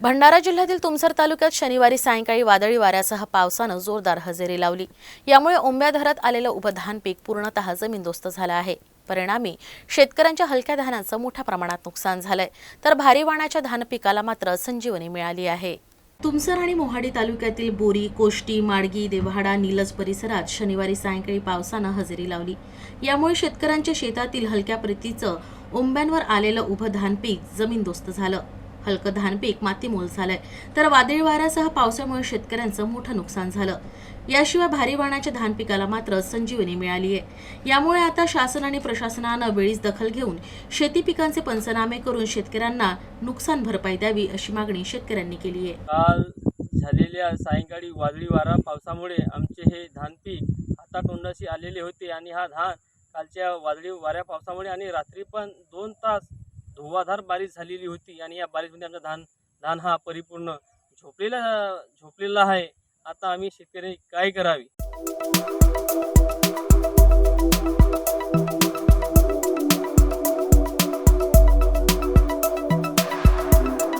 भंडारा जिल्ह्यातील तुमसर तालुक्यात शनिवारी सायंकाळी वादळी वाऱ्यासह पावसानं जोरदार हजेरी लावली. यामुळे ओंब्या धरात आलेलं उभं धान पीक पूर्णतः जमीनदोस्त झालं आहे. परिणामी शेतकऱ्यांच्या हलक्या धानाचं मोठ्या प्रमाणात नुकसान झालंय. तर भारी वाणाच्या धान पिकाला मात्र संजीवनी मिळाली आहे. तुमसर आणि मोहाडी तालुक्यातील बोरी कोष्टी माडगी देवहाडा निलज परिसरात शनिवारी सायंकाळी पावसानं हजेरी लावली. यामुळे शेतकऱ्यांच्या शेतातील हलक्या प्रतीचं ओंब्यांवर आलेलं उभं धान पीक जमीनदोस्त झालं. हलकं धानपीक मातीमोल झालंय. तर वादळी वाऱ्यासह पावसामुळे शेतकऱ्यांचं मोठं नुकसान झालं. याशिवाय भारी वाणाच्या धान पिकाला मात्र संजीवनी मिळाली आहे यामुळे आता शासन आणि प्रशासनानं वेळीच दखल घेऊन शेती पिकांचे पंचनामे करून शेतकऱ्यांना नुकसान भरपाई द्यावी अशी मागणी शेतकऱ्यांनी केली आहे काल झालेल्या सायंकाळी वादळी वारा पावसामुळे आमचे हे धान पीक हातातोंडाशी आलेले होते आणि हा धान कालच्या वादळी वाऱ्या पावसामुळे आणि रात्री पण दोन तास धुवाधार बारिश झालेली होती आणि या बारिशमध्ये आमचा धान धान हा परिपूर्ण झोपलेला झोपलेला आहे. आता आम्ही शेतकरी काय करावे?